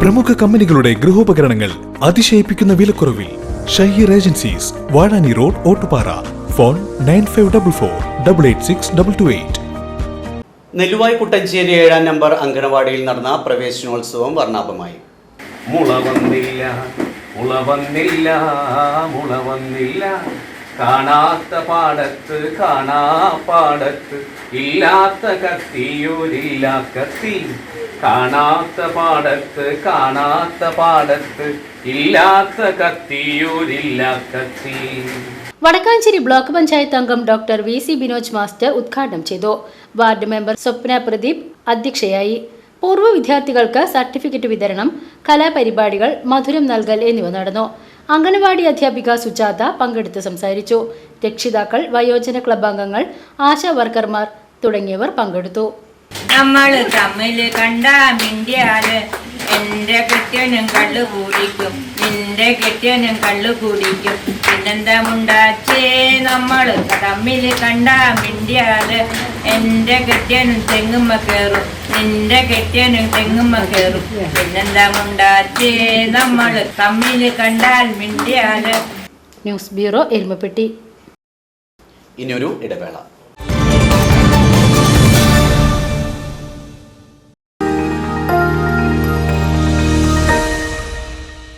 പ്രമുഖ കമ്പനികളുടെ ഗൃഹോപകരണങ്ങൾ അതിശയിപ്പിക്കുന്ന വിലക്കുറവിൽ Shaheer agencies Vazhani road Ottupara. Phone nine five double four double eight six double two eight. Nelluvai Kuttanchery ഏഴാം നമ്പർ അങ്കണവാടിയിൽ നടന്ന പ്രവേശനോത്സവം വർണാഭമായി. മുള വന്നില്ല മുള വന്നില്ല മുള വന്നില്ല കാണാത്ത പാടത്ത് കാണാ പാടത്ത്. ഇല്ലാത്ത കത്തിയൂരില്ല കത്തി. കാണാത്ത പാടത്ത് കാണാത്ത പാടത്ത്. ഇല്ലാത്ത കത്തിയൂരില്ല കത്തി. വടക്കാഞ്ചേരി ബ്ലോക്ക് പഞ്ചായത്ത് അംഗം doctor V C Binoj master ഉദ്ഘാടനം ചെയ്തു. വാർഡ് മെമ്പർ സ്വപ്ന പ്രദീപ് അധ്യക്ഷയായി. പൂർവ വിദ്യാർത്ഥികൾക്ക് സർട്ടിഫിക്കറ്റ് വിതരണം കലാപരിപാടികൾ മധുരം നൽകൽ എന്നിവ നടന്നു. അംഗനവാടി അധ്യാപിക സുജാത പങ്കെടുത്ത് സംസാരിച്ചു. രക്ഷിതാക്കൾ വയോജന ക്ലബ് അംഗങ്ങൾ ആശാ വർക്കർമാർ തുടങ്ങിയവർ പങ്കെടുത്തു. നമ്മൾ തമ്മിൽ കണ്ടാ മിണ്ടിയാൽ കുടിക്കും പിന്നെന്താ മുണ്ടാച്ചേ നമ്മൾ തമ്മിൽ കണ്ടാ മിണ്ടിയാൽ എന്റെ കെട്ടിയനും തെങ്ങുമ്മ കയറും നിന്റെ കെട്ടിയനും തെങ്ങുമ്മ കയറും പിന്നെന്താ മുണ്ടാച്ചേ നമ്മൾ തമ്മിൽ കണ്ടാൽ മിണ്ടിയാൽ. News bureau Erumapetty. ഇനിയൊരു ഇടവേള.